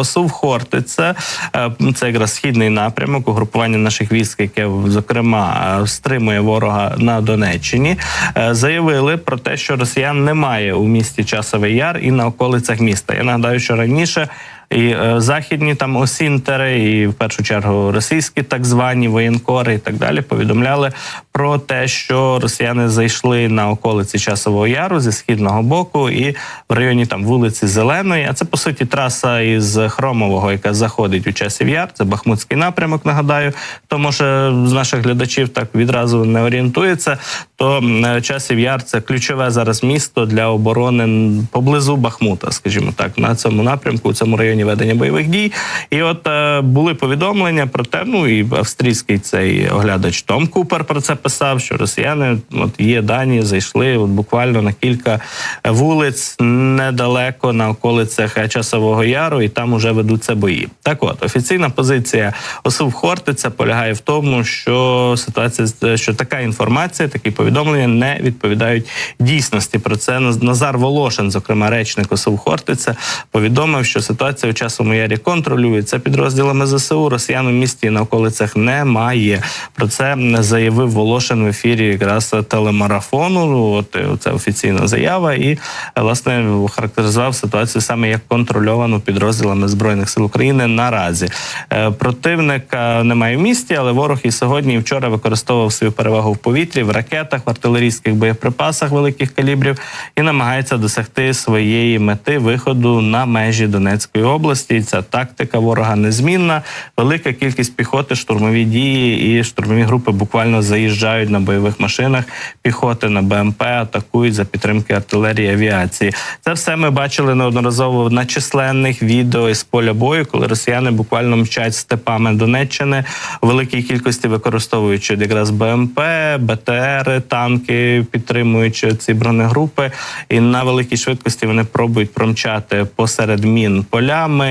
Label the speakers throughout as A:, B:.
A: Осув Хортиця, е, це якраз східний напрямок, угрупування наших військ, яке зокрема е, стримує ворога на Донеччині, е, заявили про те, що росіян немає у місті Часовий Яр і на околицях міста. Я нагадаю, що раніше. І е, західні там осінтери, і в першу чергу російські так звані воєнкори і так далі повідомляли про те, що росіяни зайшли на околиці часового яру зі східного боку, і в районі там вулиці Зеленої. А це по суті траса із Хромового, яка заходить у часів яр. Це Бахмутський напрямок. Нагадаю, тому що з наших глядачів так відразу не орієнтується. То е, часів яр це ключове зараз місто для оборони поблизу Бахмута, скажімо так, на цьому напрямку, у цьому районі ведення бойових дій. І от е, були повідомлення про те, ну і австрійський цей оглядач Том Купер про це писав, що росіяни от є дані, зайшли от буквально на кілька вулиць недалеко на околицях часового яру, і там уже ведуться бої. Так, от офіційна позиція ОСУВ Хортиця полягає в тому, що ситуація що така інформація, такі повідомлення не відповідають дійсності. Про це Назар Волошин, зокрема речник ОСУВ Хортиця, повідомив, що ситуація у часовому ярі контролюється підрозділами ЗСУ. Росіян у місті і на околицях немає. Про це заявив Волошин в ефірі якраз телемарафону. От е, це офіційна заява, і власне характеризував ситуацію саме як контрольовану підрозділами збройних сил України наразі. Е, Противника немає в місті, але ворог і сьогодні, і вчора використовував свою перевагу в повітрі, в ракетах, в артилерійських боєприпасах великих калібрів і намагається досягти своєї мети виходу на межі Донецької області. Ця тактика ворога незмінна. Велика кількість піхоти, штурмові дії і штурмові групи буквально заїжджають на бойових машинах. Піхоти на БМП атакують за підтримки артилерії авіації. Це все ми бачили неодноразово на численних відео із поля бою, коли росіяни буквально мчать степами Донеччини у великій кількості використовуючи якраз БМП, БТР, танки, підтримуючи ці бронегрупи, і на великій швидкості вони пробують промчати посеред мін полями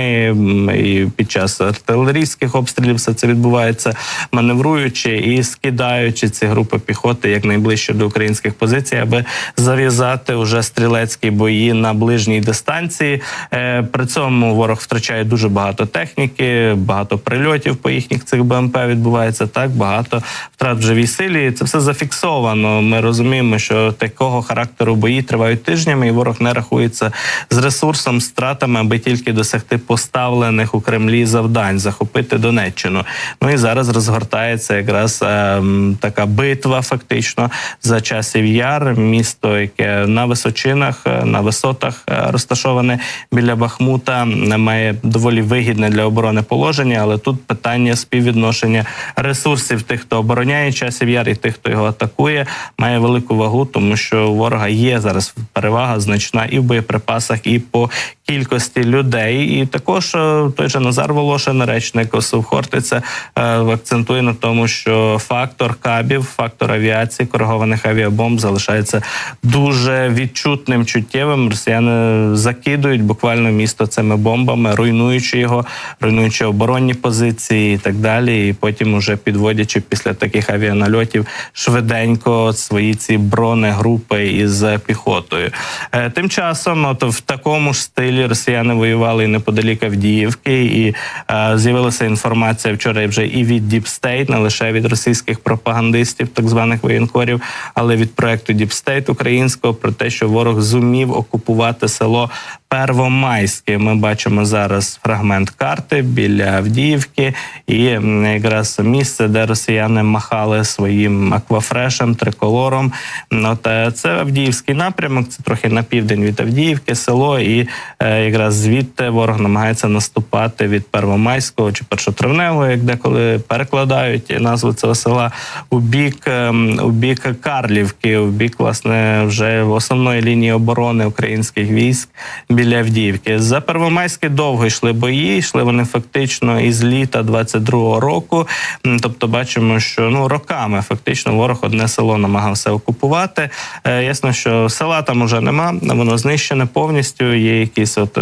A: і під час артилерійських обстрілів все це відбувається, маневруючи і скидаючи ці групи піхоти якнайближче до українських позицій, аби зав'язати уже стрілецькі бої на ближній дистанції. Е, При цьому ворог втрачає дуже багато техніки, багато прильотів по їхніх цих БМП відбувається так багато втрат в живій силі. Це все зафіксовано. Ми розуміємо, що такого характеру бої тривають тижнями, і ворог не рахується з ресурсом, стратами, аби тільки досягти поставлених у Кремлі завдань, захопити Донеччину. Ну і зараз розгортається якраз ем, така битва, фактично за часів яр, місто, яке на височинах, е, на висотах е, розташоване біля Бахмута, має доволі вигідне для оборони положення, але тут питання співвідношення ресурсів тих, хто обороняє часів яр, і тих, хто його атакує, має велику вагу, тому що у ворога є зараз перевага значна і в боєприпасах, і по кількості людей. І також е, той же Назар Волошин, речник ОСУВ Хортиця, е, акцентує на тому, що фактор кабів, фактор авіації, коригованих авіабомб залишається дуже відчутним, чуттєвим. Росіяни закидують буквально місто цими бомбами, руйнуючи його, руйнуючи оборонні позиції і так далі. І потім, уже підводячи після таких авіанальотів швиденько свої ці бронегрупи із піхотою. Е, Тим часом, от в такому ж стилі росіяни воювали і неподалік Авдіївки, і е, з'явилася інформація вчора вже і від Deep State, не лише від російських пропагандистів, так званих воєнкорів, але від проекту Deep State українського про те, що ворог зумів окупувати село Первомайське. Ми бачимо зараз фрагмент карти біля Авдіївки, і якраз місце, де росіяни махали своїм аквафрешем, триколором. От е, це Авдіївський напрямок, це трохи на південь від Авдіївки, село, і е, якраз звідти ворог намагається наступати від Первомайського чи першотравневого, як деколи перекладають назву цього села у бік ем, у бік Карлівки, у бік власне вже основної лінії оборони українських військ біля Авдіївки. За Первомайське довго йшли бої. Йшли вони фактично із літа 22-го року. Тобто, бачимо, що ну роками фактично ворог одне село намагався окупувати. Е, ясно, що села там уже нема, воно знищене повністю. Є якісь от е,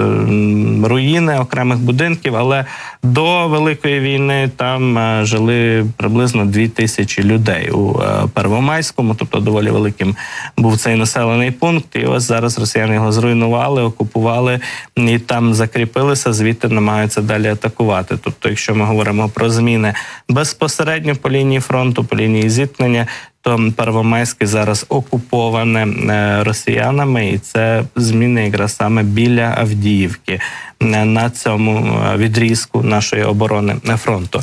A: руїни окремих будинків, але до великої війни там е, жили приблизно дві тисячі людей у е, Первомайському, тобто доволі великим був цей населений пункт. І ось зараз росіяни його зруйнували, окупували. Окупували і там закріпилися, звідти намагаються далі атакувати. Тобто, якщо ми говоримо про зміни безпосередньо по лінії фронту, по лінії зіткнення. То Первомайське зараз окуповане е, росіянами, і це зміни якраз саме біля Авдіївки е, на цьому е, відрізку нашої оборони фронту.